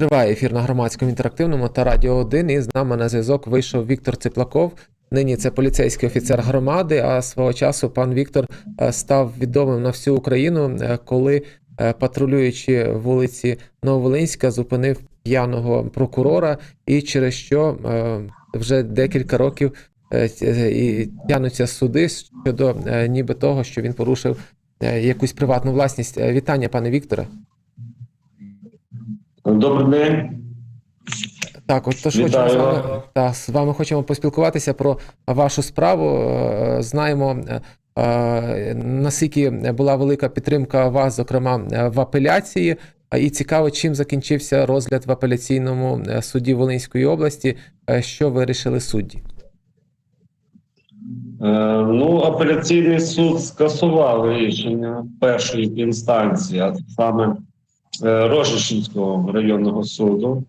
Триває ефір на громадському інтерактивному та радіо 1 і з нами на зв'язок вийшов Віктор Циплаков. Нині це поліцейський офіцер громади. А свого часу пан Віктор е, став відомим на всю Україну, е, коли е, патрулюючи вулиці Нововолинська, зупинив п'яного прокурора, і через що вже декілька років і тянуться суди щодо ніби того, що він порушив якусь приватну власність. Вітання, пане Вікторе. Добрий день. Так, от тож хочемо з вами, та, з вами хочемо поспілкуватися про вашу справу. Е, Знаємо, е, е, наскільки була велика підтримка вас, зокрема в апеляції. І цікаво, чим закінчився розгляд в апеляційному суді Волинської області. Що вирішили судді? Ну, апеляційний суд скасував рішення першої інстанції, а саме е, Рожешинського районного суду,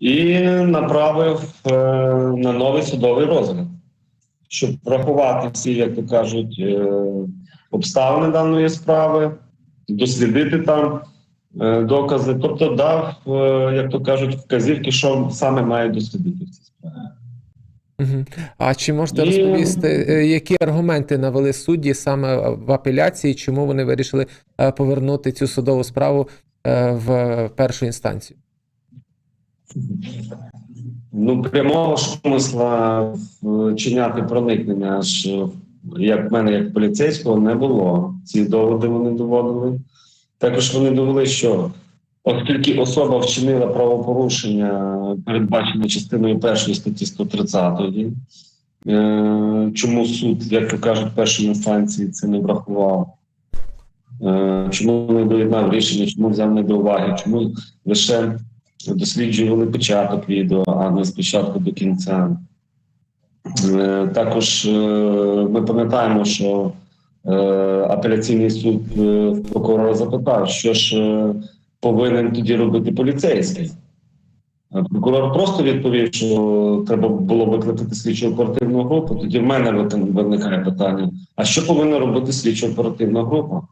і направив е, на новий судовий розгляд, щоб врахувати всі, як то кажуть, е, обставини даної справи, дослідити там докази, тобто дав, як то кажуть, вказівки, що саме має дослідити в цій справі. А чи можете розповісти, які аргументи навели судді саме в апеляції, чому вони вирішили повернути цю судову справу в першу інстанцію? Ну, прямого смисла вчиняти проникнення аж як в мене, як поліцейського, не було. Ці доводи вони доводили. Також вони довели, що оскільки особа вчинила правопорушення, передбачене частиною першої статті 130, е, чому суд, як то кажуть, першої інстанції це не врахував. Е, Чому не доєднав рішення, чому взяв не до уваги, чому лише досліджували початок відео, а не спочатку до кінця. Е, Також е, ми пам'ятаємо, що апеляційний суд прокурора запитав, що ж повинен тоді робити поліцейський. Прокурор просто відповів, що треба було викликати слідчо оперативну групу. Тоді в мене виникає питання: а що повинна робити слідчо оперативна група?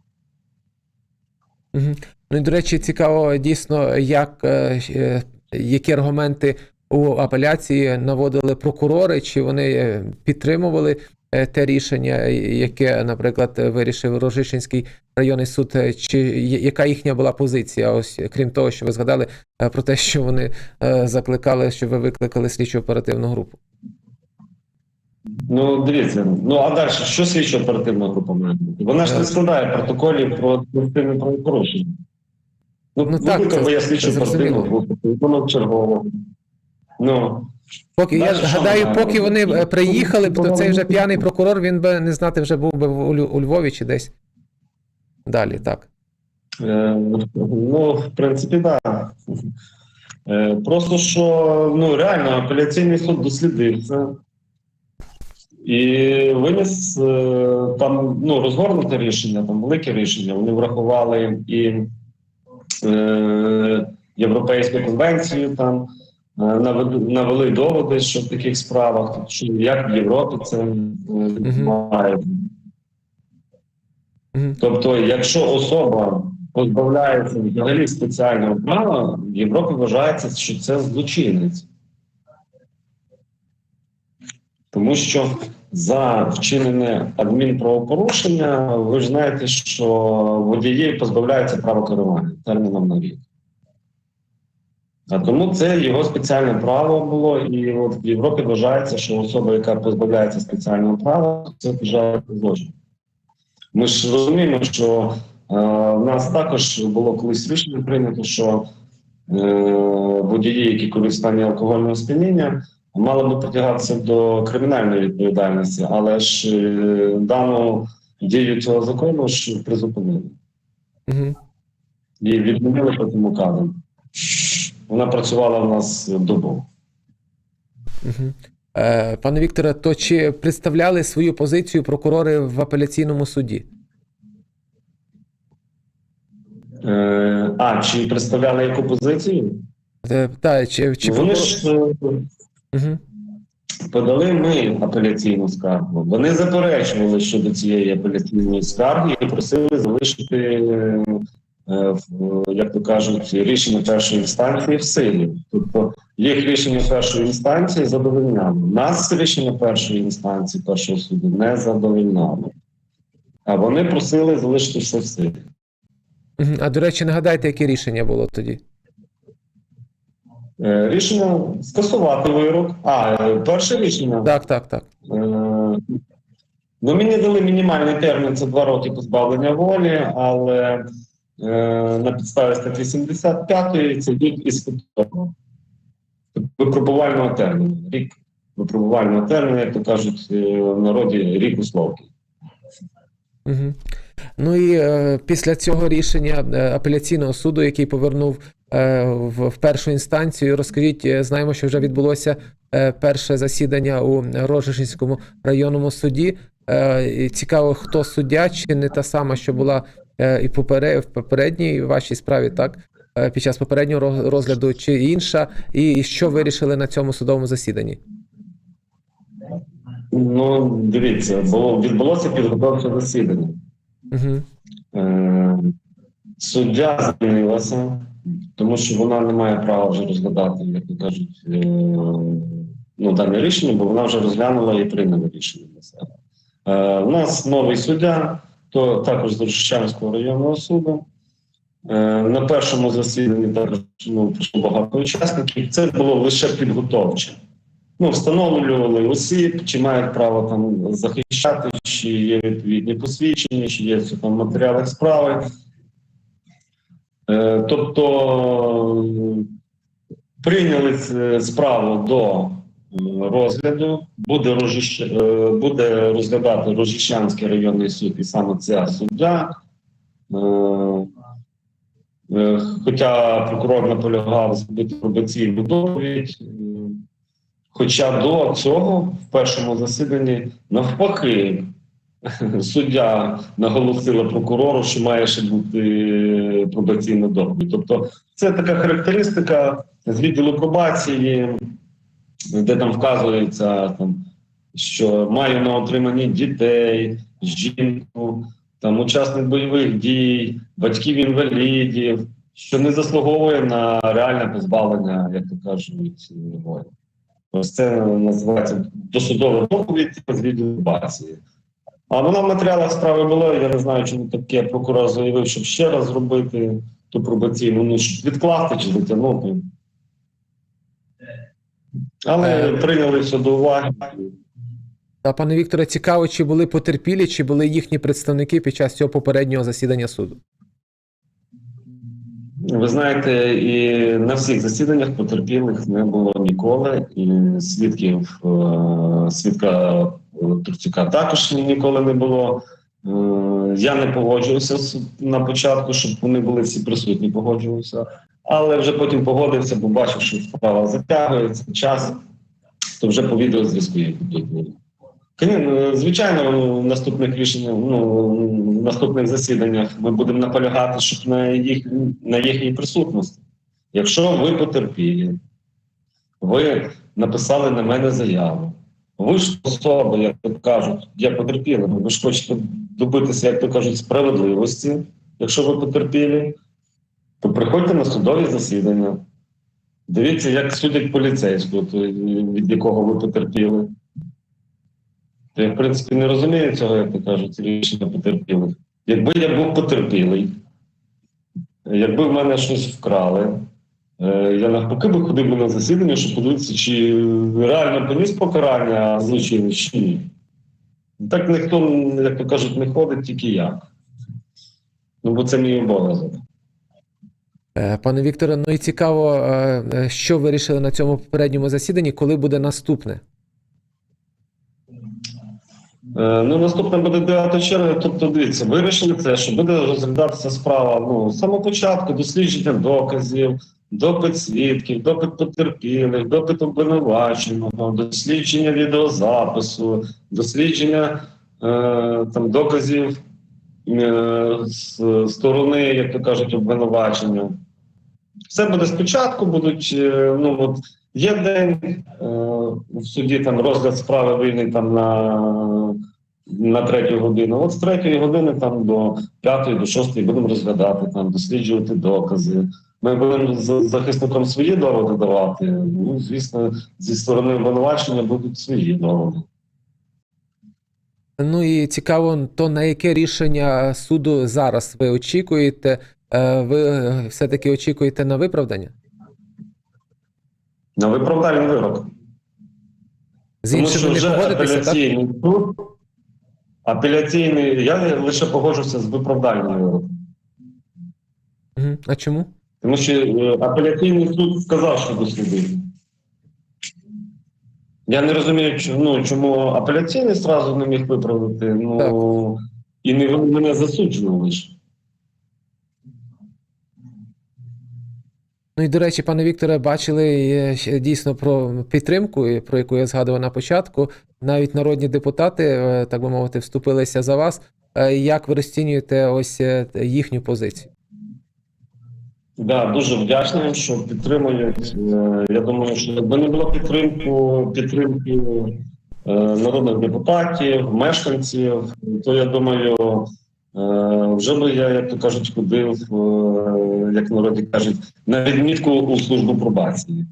Мгм. Ну і до речі, цікаво дійсно, як е, е, які аргументи у апеляції наводили прокурори, чи вони е, підтримували те рішення, яке, наприклад, вирішив Рожишинський районний суд, чи яка їхня була позиція? Ось крім того, що ви згадали про те, що вони закликали, що ви викликали слідчо оперативну групу. Ну, дивіться, ну а далі, що слідчо оперативна група має? Вона ж не складає протоколів про адміністративне правопорушення. Ну, Ну, так, це- я слідчо оперативну групу, телефонував чергового. Ну, Поки я що гадаю, поки вони е, приїхали, то цей вже п'яний прокурор, він би не знати, вже був би у у Львові чи десь далі, так. е, ну, в принципі, так. Да. Е, просто що ну, реально апеляційний суд дослідив це. І виніс е, там ну, розгорнуте рішення, там велике рішення. Вони врахували і е, Європейську конвенцію, там е, навели, доводи, що в таких справах, що як в Європі це е. Мгм. Тобто, якщо особа позбавляється взагалі спеціального права, в Європі вважається, що це злочинець. Тому що за вчинене адмінправопорушення, ви ж знаєте, що водії позбавляються права керування терміном на рік. А тому це його спеціальне право було, і от в Європі вважається, що особа, яка позбавляється спеціального права, це вважається злочин. Ми ж розуміємо, що е, в нас також було колись рішення прийнято, що е, водії, які користуються алкогольного сп'яніння, мали би притягатися до кримінальної відповідальності, але ж е, дану дію цього закону ж призупинили Мгм. і відмінили по цьому указу. Вона працювала в нас добу. Мгм. Е, Пане Вікторе, то чи представляли свою позицію прокурори в апеляційному суді? Е, а чи представляли яку позицію? Е, Та, чи, чи Вони прокурор- ж е, Мгм. Подали ми апеляційну скаргу. Вони заперечували щодо цієї апеляційної скарги і просили залишити е, як то кажуть, рішення першої інстанції в силі. Тобто їх рішення першої інстанції задовольняло. Нас рішення першої інстанції першого суду не задовольняло. А вони просили залишити все в силі. А до речі, нагадайте, яке рішення було тоді? Е, Рішення скасувати вирок. А, е, перше рішення. Так, так, так. Е, Ну, мені дали мінімальний термін це два роки позбавлення волі, але е, на підставі статті 75 це рік із випробувального терміну. Рік випробувального терміну, як то кажуть в народі, рік условки. Угу. Ну і е, після цього рішення апеляційного суду, який повернув в, в першу інстанцію, розкажіть, е, знаємо, що вже відбулося е, перше засідання у Рожешинському районному суді. Е, цікаво, хто суддя, чи не та сама, що була е, і в попередній вашій справі, так? Е, Під час попереднього розгляду, чи інша, і, що вирішили на цьому судовому засіданні? Ну, дивіться, бо відбулося підготовче засідання. Угу. Е, Суддя змінилася, тому що вона не має права вже розглядати, як то кажуть, е, ну, дане рішення, бо вона вже розглянула і прийняла рішення для себе. Е, У нас новий суддя, то також з Рощанського районного суду. Е, На першому засіданні також ну, прийшло багато учасників. Це було лише підготовче. Ну, встановлювали осіб, чи мають право там захищати, чи є відповідні посвідчення, чи є там в справи. Е, Тобто прийняли справу до розгляду, буде, Рожищ... е, буде розглядати Рожищанський районний суд і саме ця суддя. Е, Хоча прокурор наполягав зробити пробаційну доповідь. Хоча до цього в першому засіданні навпаки суддя наголосила прокурору, що має ще бути пробаційна доповідь. Тобто, це така характеристика з відділу пробації, де там вказується, там, що має на отриманні дітей, жінку, там учасник бойових дій, батьків інвалідів, що не заслуговує на реальне позбавлення, як то кажуть, волі. Ось це називається досудова доповідь з відділу пробації. А воно в матеріалах справи було. я не знаю, чому таке прокурор заявив, щоб ще раз зробити ту пробаційну, ну, відкласти чи затягнути. Але Е. прийняли все до уваги. Та пане Вікторе, цікаво, чи були потерпілі, чи були їхні представники під час цього попереднього засідання суду? Ви знаєте, і на всіх засіданнях потерпілих не було ніколи, і свідків е, свідка е, Турцюка також ніколи не було. Е, Я не погоджувався на початку, щоб вони були всі присутні, погоджувався. Але вже потім погодився, бо бачив, що справа затягується час, то вже по відеозв'язку будуть. Звичайно, звичайно, в наступних рішеннях, ну в наступних засіданнях ми будемо наполягати, щоб на їх на їхній присутності. Якщо ви потерпілі, ви написали на мене заяву. Ви ж особа, як то кажуть, я потерпіла, ви ж хочете добитися, як то кажуть, справедливості, якщо ви потерпілі, то приходьте на судові засідання. Дивіться, як судять поліцейського, від якого ви потерпіли. Я, в принципі, не розумію цього, як то кажуть, рішення потерпілих. Якби я був потерпілий, якби в мене щось вкрали, е, я навпаки би ходив би на засідання, щоб подивитися, чи реально поніс покарання злочину, чи ні. Так ніхто, як то кажуть, не ходить, тільки я. Ну, бо це мій обов'язок. Е, Пане Вікторе, ну і цікаво, е, що вирішили на цьому попередньому засіданні, коли буде наступне? Е, Ну, наступне буде 9 червня. Тобто, дивіться, вирішили це, що буде розглядатися справа ну, з самого початку, дослідження доказів, допит свідків, допит потерпілих, допит обвинуваченого, дослідження відеозапису, дослідження е, там, доказів е, з сторони, як то кажуть, обвинувачення. Все буде спочатку, будуть, е, ну от є день е, в суді там розгляд справи вільний там на на третю годину. От з третьої години там до п'ятої, до шостої будемо розглядати, там, досліджувати докази. Ми будемо захисником свої доводи давати. Ну, звісно, зі сторони обвинувачення будуть свої доводи. Ну і цікаво, то на яке рішення суду зараз ви очікуєте? Е, Ви е, все-таки очікуєте на виправдання? На виправдальний вирок. З Тому що вже так? апеляційний суд, апеляційний, я лише погоджуся з виправдальним вироком. А чому? Тому що е, апеляційний суд сказав, що дослідив. Я не розумію, чому, ну, чому апеляційний зразу не міг виправдати. Ну і не мене засуджували ж. Ну і до речі, пане Вікторе, бачили е, дійсно про підтримку, про яку я згадував на початку. Навіть народні депутати, е, так би мовити, вступилися за вас. Е, Як ви розцінюєте ось їхню позицію? Да, дуже вдячний, що підтримують. Я думаю, що якби не було підтримку, підтримки народних депутатів, мешканців, то я думаю, вже би я, як то кажуть, ходив, е, як народі кажуть, на відмітку у службу пробації.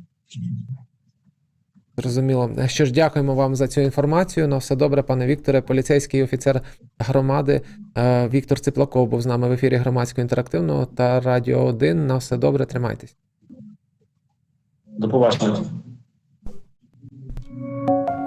Зрозуміло. Що ж, дякуємо вам за цю інформацію. На все добре, пане Вікторе. Поліцейський офіцер громади е, Віктор Циплаков був з нами в ефірі громадського інтерактивного та Радіо 1. На все добре, тримайтесь. До побачення.